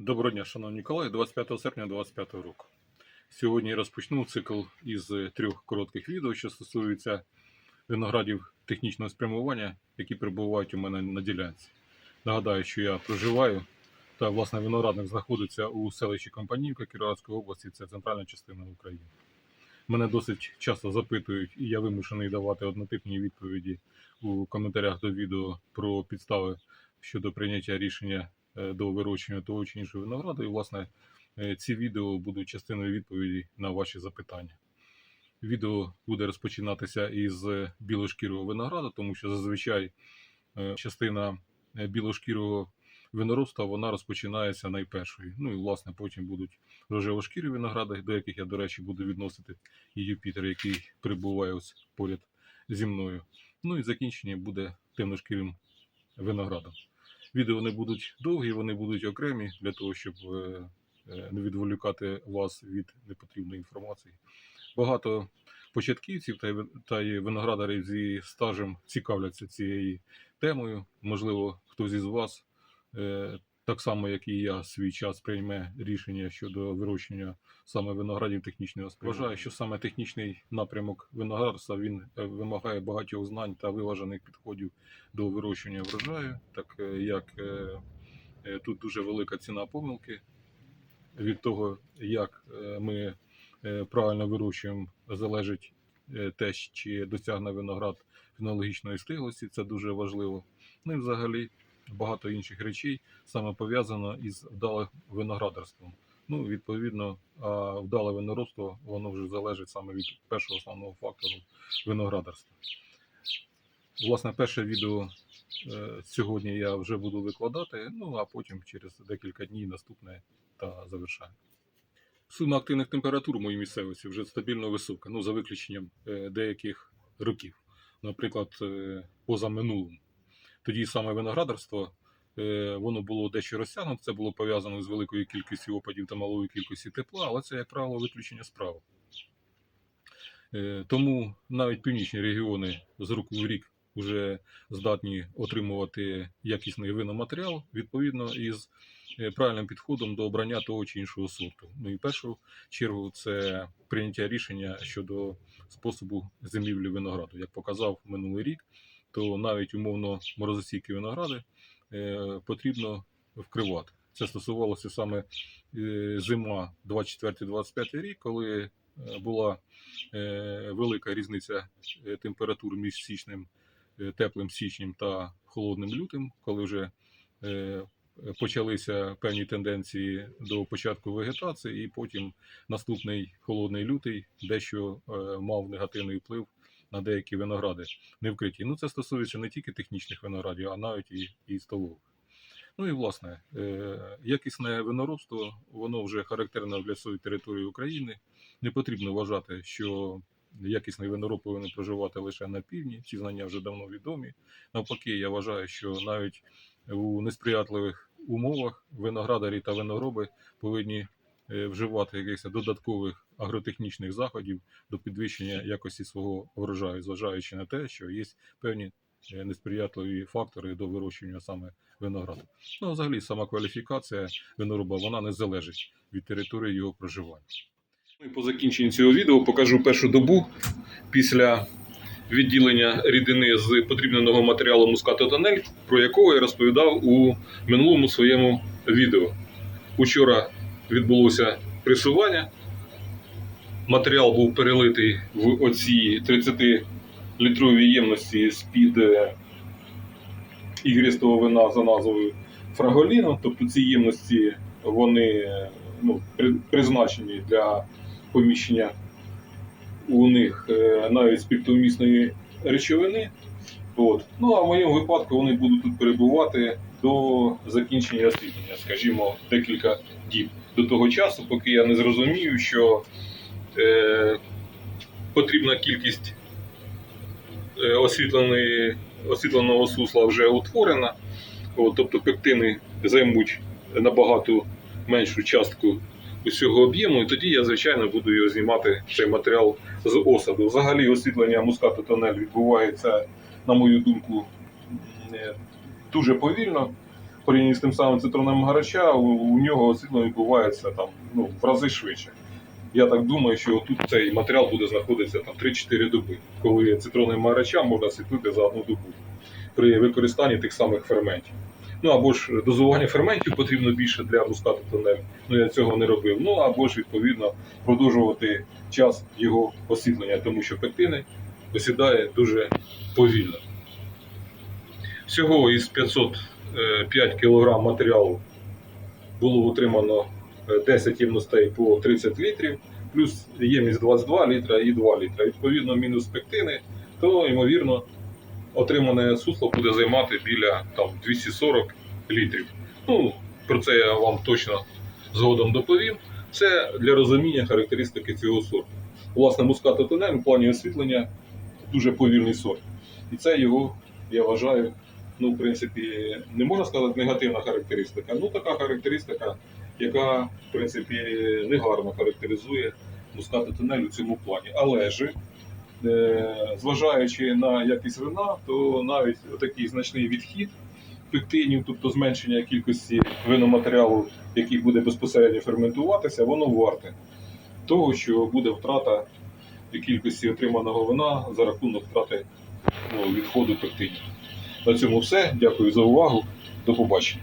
Доброго дня, шановні колеги, 25 серпня 2025 року. Сьогодні я розпочну цикл із трьох коротких відео, що стосуються виноградів технічного спрямування, які перебувають у мене на ділянці. Нагадаю, що я проживаю та власне виноградник знаходиться у селищі Компанівка Кіровоградської області, це центральна частина України. Мене досить часто запитують, і я вимушений давати однотипні відповіді у коментарях до відео про підстави щодо прийняття рішення до вирощування того чи іншого винограду. І, власне, е, ці відео будуть частиною відповіді на ваші запитання. Відео буде розпочинатися із білошкірого винограду, тому що зазвичай е, частина е, білошкірого виноробства вона розпочинається найпершою. Ну і власне потім будуть рожевошкірі виногради, до яких я, до речі, буду відносити і Юпітер, який прибуває ось поряд зі мною. Ну і закінчення буде темношкірим виноградом. Відео не будуть довгі, вони будуть окремі для того, щоб е, е, не відволікати вас від непотрібної інформації. Багато початківців та й виноградарів зі стажем цікавляться цією темою. Можливо, хтось із вас, е, так само як і я, свій час прийме рішення щодо вирощення саме виноградів технічного спрямування. Вважаю, що саме технічний напрямок виноградарства він е, вимагає багатьох знань та виважених підходів до вирощування врожаю, так е, як е, тут дуже велика ціна помилки від того, як ми правильно вирощуємо, залежить те, чи досягне виноград фенологічної стиглості, це дуже важливо. Ну і взагалі багато інших речей саме пов'язано із вдалим виноградарством. Ну, відповідно, вдале виноробство воно вже залежить саме від першого основного фактору виноградарства. Власне, перше відео е, сьогодні я вже буду викладати, ну а потім через декілька днів наступне та завершаю. Сума активних температур у моїй місцевості вже стабільно висока, ну за виключенням е, деяких років, наприклад, е, позаминулим. Тоді саме виноградарство е, воно було дещо розтягнуте, це було пов'язано з великою кількістю опадів та малою кількістю тепла, але це, як правило, виключення справи. Е, Тому навіть північні регіони з року в рік вже здатні отримувати якісний виноматеріал відповідно із е, правильним підходом до обрання того чи іншого сорту. Ну і в першу чергу це прийняття рішення щодо способу зимівлі винограду. Як показав минулий рік, то навіть умовно морозостійкі виногради е, потрібно вкривати. Це стосувалося саме е, зима 24-25 рік, коли е, була велика різниця температур між січнем, теплим січнем та холодним лютим, коли вже почалися певні тенденції до початку вегетації, і потім наступний холодний лютий дещо мав негативний вплив деякі виногради не вкриті. Ну, це стосується не тільки технічних виноградів, а навіть і, і столових. Ну і власне, е, якісне виноробство, воно вже характерне для своєї території України. Не потрібно вважати, що якісний винороб повинен проживати лише на півдні. Ці знання вже давно відомі. Навпаки, я вважаю, що навіть у несприятливих умовах виноградарі та винороби повинні вживати якихось додаткових агротехнічних заходів до підвищення якості свого врожаю, зважаючи на те, що є певні е, несприятливі фактори до вирощування саме винограду. Ну, взагалі, сама кваліфікація винороба вона не залежить від території його проживання. Ну і по закінченні цього відео покажу першу добу після відділення рідини з потрібного матеріалу мускатотонель, про якого я розповідав у минулому своєму відео. Учора відбулося пресування. Матеріал був перелитий в оці 30-літровій ємності з-під е, ігристого вина за назвою Фраголіно. Тобто ці ємності вони е, ну, призначені для поміщення у них е, навіть спиртовмісної речовини. От. Ну а в моєму випадку вони будуть тут перебувати до закінчення освітлення, скажімо, декілька діб до того часу, поки я не зрозумію, що е, потрібна кількість е, освітленої, освітленого сусла вже утворена. От, тобто пектини займуть набагато меншу частку усього об'єму, і тоді я, звичайно, буду його знімати цей матеріал з осаду. Взагалі освітлення мускату тонель відбувається, на мою думку, е, дуже повільно. порівнянні з тим самим цитроном гарача, у, у нього освітлення відбувається там, ну, в рази швидше. Я так думаю, що тут цей матеріал буде знаходитися там 3-4 доби, коли цитроном гарача можна світлити за одну добу при використанні тих самих ферментів. Ну або ж дозування ферментів потрібно більше для мускату тонель. Ну я цього не робив. Ну або ж відповідно продовжувати час його освітлення, тому що пектини осідає дуже повільно. Всього із 505 кг матеріалу було отримано е, 10 ємностей по 30 літрів, плюс ємність 22 літра і 2 літра. Відповідно, мінус пектини, то ймовірно отримане сусло буде займати біля там, 240 літрів. Ну, про це я вам точно згодом доповім. Це для розуміння характеристики цього сорту. Власне, муската тонель у плані освітлення дуже повільний сорт. І це його, я вважаю, ну, в принципі, не можна сказати негативна характеристика. Ну, така характеристика, яка, в принципі, негарно характеризує муската тонель у цьому плані. Але ж, е, зважаючи на якість вина, то навіть такий значний відхід пектинів, тобто зменшення кількості виноматеріалу, який буде безпосередньо ферментуватися, воно варте того, що буде втрата кількості отриманого вина за рахунок втрати ну, відходу пектинів. На цьому все. Дякую за увагу. До побачення.